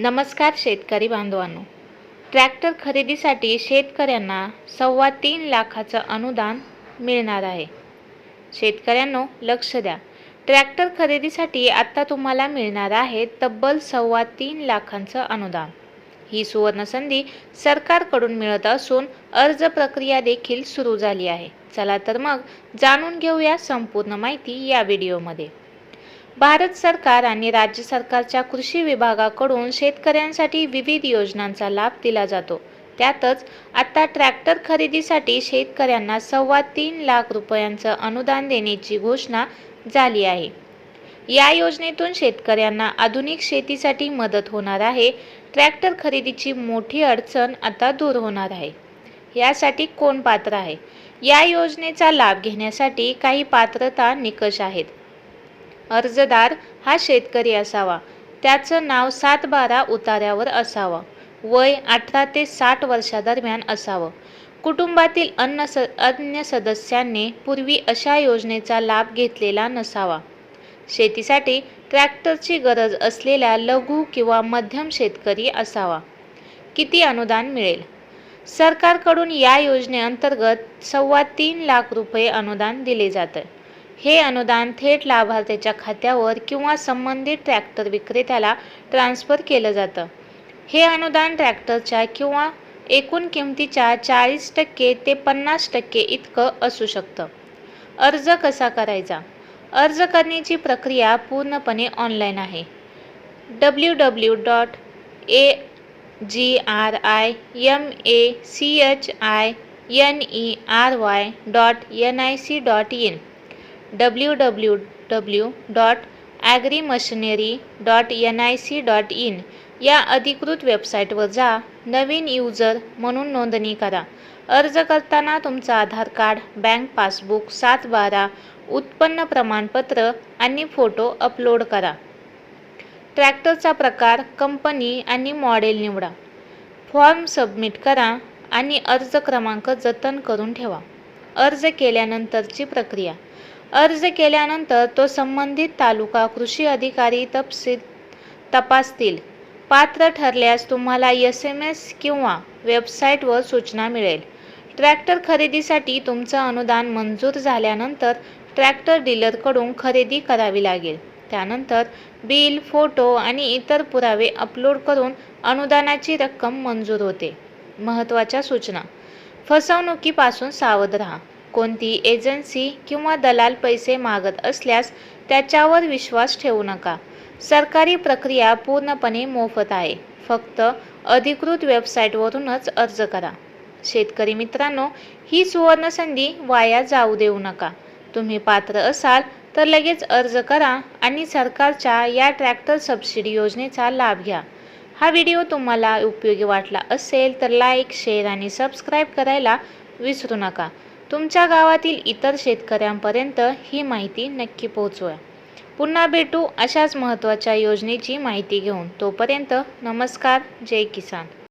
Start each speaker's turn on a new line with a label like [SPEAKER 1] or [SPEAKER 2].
[SPEAKER 1] नमस्कार शेतकरी बांधवांनो. ट्रॅक्टर खरेदीसाठी शेतकऱ्यांना सव्वा तीन लाखाचं अनुदान मिळणार आहे. शेतकऱ्यांनो लक्ष द्या. ट्रॅक्टर खरेदीसाठी आत्ता तुम्हाला मिळणार आहे तब्बल सव्वा तीन लाखांचं अनुदान. ही सुवर्णसंधी सरकारकडून मिळत असून अर्ज प्रक्रिया देखील सुरू झाली आहे. चला तर मग जाणून घेऊया संपूर्ण माहिती या व्हिडिओमध्ये. भारत सरकार आणि राज्य सरकारच्या कृषी विभागाकडून शेतकऱ्यांसाठी विविध योजनांचा लाभ दिला जातो. त्यातच आता ट्रॅक्टर खरेदीसाठी शेतकऱ्यांना सव्वा तीन लाख रुपयांचं अनुदान देण्याची घोषणा झाली आहे. या योजनेतून शेतकऱ्यांना आधुनिक शेतीसाठी मदत होणार आहे. ट्रॅक्टर खरेदीची मोठी अडचण आता दूर होणार आहे. यासाठी कोण पात्र आहे? या योजनेचा लाभ घेण्यासाठी काही पात्रता निकष आहेत. अर्जदार हा शेतकरी असावा. त्याचं नाव सात बारा उतार्यावर असावं. वय अठरा ते साठ वर्षादरम्यान असावं. कुटुंबातील अन्न स अन्य सदस्यांनी पूर्वी अशा योजनेचा लाभ घेतलेला नसावा. शेतीसाठी ट्रॅक्टरची गरज असलेला लघु किंवा मध्यम शेतकरी असावा. किती अनुदान मिळेल? सरकारकडून या योजनेअंतर्गत सव्वा तीन लाख रुपये अनुदान दिले जातं. हे अनुदान थेट लाभार्थ्याच्या खात्यावर किंवा संबंधित ट्रॅक्टर विक्रेत्याला ट्रान्स्फर केलं जातं. हे अनुदान ट्रॅक्टरच्या किंवा एकूण किमतीच्या चाळीस टक्के ते पन्नास टक्के इतकं असू शकतं. अर्ज कसा करायचा? अर्ज करण्याची प्रक्रिया पूर्णपणे ऑनलाईन आहे. W W dot A G R I M A C H I N E R Y dot N I C dot in W W W dot agri machinery dot N I C dot in या अधिकृत वेबसाईटवर जा नवीन user म्हणून नोंदणी करा. अर्ज करताना तुमचं आधार कार्ड बँक पासबुक सात बारा उत्पन्न प्रमाणपत्र आणि फोटो अपलोड करा. ट्रॅक्टरचा प्रकार कंपनी आणि मॉडेल निवडा. फॉर्म सबमिट करा आणि अर्ज क्रमांक जतन करून ठेवा. अर्ज केल्यानंतरची प्रक्रिया. अर्ज केल्यानंतर तो संबंधित तालुका कृषी अधिकारी तपशील तपासतील. पात्र ठरल्यास तुम्हाला एस एम एस किंवा वेबसाईटवर सूचना मिळेल. ट्रॅक्टर खरेदीसाठी तुमचं अनुदान मंजूर झाल्यानंतर ट्रॅक्टर डीलरकडून खरेदी करावी लागेल. त्यानंतर बिल फोटो आणि इतर पुरावे अपलोड करून अनुदानाची रक्कम मंजूर होते. महत्त्वाच्या सूचना. फसवणुकीपासून सावध राहा. कोणती एजन्सी किंवा दलाल पैसे मागत असल्यास त्याच्यावर विश्वास ठेवू नका. सरकारी प्रक्रिया पूर्णपणे मोफत आहे. फक्त अधिकृत वेबसाईटवरूनच अर्ज करा. शेतकरी मित्रांनो ही सुवर्णसंधी वाया जाऊ देऊ नका. तुम्ही पात्र असाल तर लगेच अर्ज करा आणि सरकारच्या या ट्रॅक्टर सबसिडी योजनेचा लाभ घ्या. हा व्हिडिओ तुम्हाला उपयोगी वाटला असेल तर लाईक शेअर आणि सबस्क्राईब करायला विसरू नका. तुमच्या गावातील इतर शेतकऱ्यांपर्यंत ही माहिती नक्की पोहोचवा. पुन्हा भेटू अशाच महत्त्वाच्या योजनेची माहिती घेऊन. तोपर्यंत नमस्कार जय किसान.